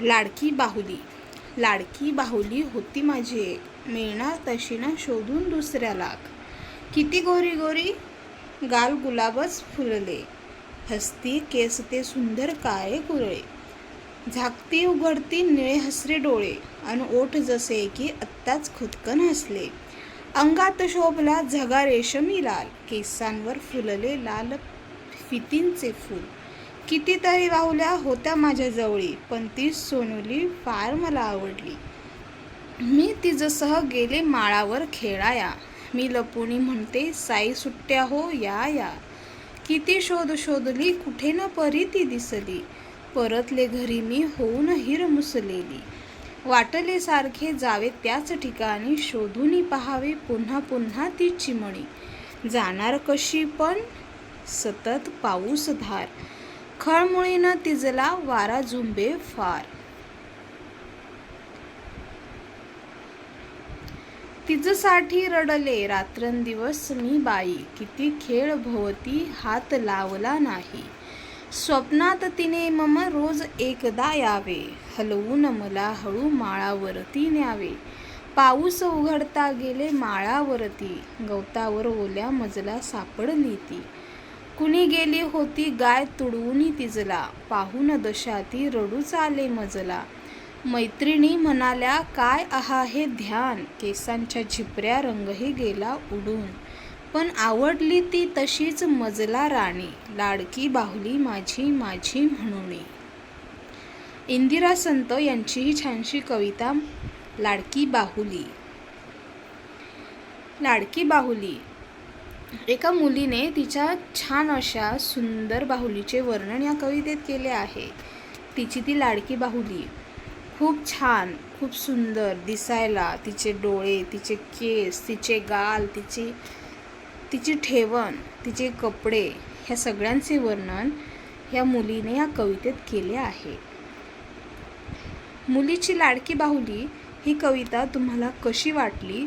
लाडकी बाहुली. लाडकी बाहुली होती माझी. एक मिळणार तशी ना शोधून दुसऱ्याला किती गोरी गोरी? गाल गुलाबच फुलले. हसती केस ते सुंदर काळे कुरळे. झाकती उघडती निळे हसरे डोळे. अन ओठ जसे की आत्ताच खुदकन हसले. अंगात शोभला झगा रेशमी लाल. केसांवर फुलले लाल फितींचे फूल. कितीतरी वाहुल्या होत्या माझ्या जवळी पण ती सोनुली फार मला आवडली. मी तिजसह गेले माळावर खेळाया. मी लपुणी म्हणते साई सुट्ट्या हो या या. किती शोध शोधली कुठे न परी ती दिसली. परतले घरी मी होऊन हिर मुसलेली. वाटले सारखे जावे त्याच ठिकाणी शोधून पहावे पुन्हा पुन्हा ती चिमणी. जाणार कशी पण सतत पाऊस धार खळमुळीनं तिजला वारा झुंबे फार. तिजसाठी रडले रात्रंदिवस मी बाई किती खेळ भोवती हात लावला नाही. स्वप्नात तिने मम रोज एकदा यावे हलवून मला हळू माळावरती न्यावे. पाऊस उघडता गेले माळावरती गवतावर ओल्या मजला सापडली ती. कुणी गेली होती गाय तुडवून तिजला. पाहून दशा ती रडूच आले मजला. मैत्रिणी म्हणाल्या काय आहा हे ध्यान? केसांच्या झिपऱ्या रंगही गेला उडून. पण आवडली ती तशीच मजला राणी. लाडकी बाहुली माझी माझी म्हणून. इंदिरा संत यांचीही छानशी कविता लाडकी बाहुली. लाडकी बाहुली एका मुलीने तिच्या छान अशा सुंदर बाहुलीचे वर्णन या कवितेत केले आहे. तिची ती लाडकी बाहुली. खूप छान खूप सुंदर दिसायला. तिचे डोळे तिचे केस तिचे गाल तिची तिची ठेवण तिचे कपडे ह्या सगळ्यांचे वर्णन ह्या मुलीने या कवितेत केले आहे. मुलीची लाडकी बाहुली ही कविता तुम्हाला कशी वाटली?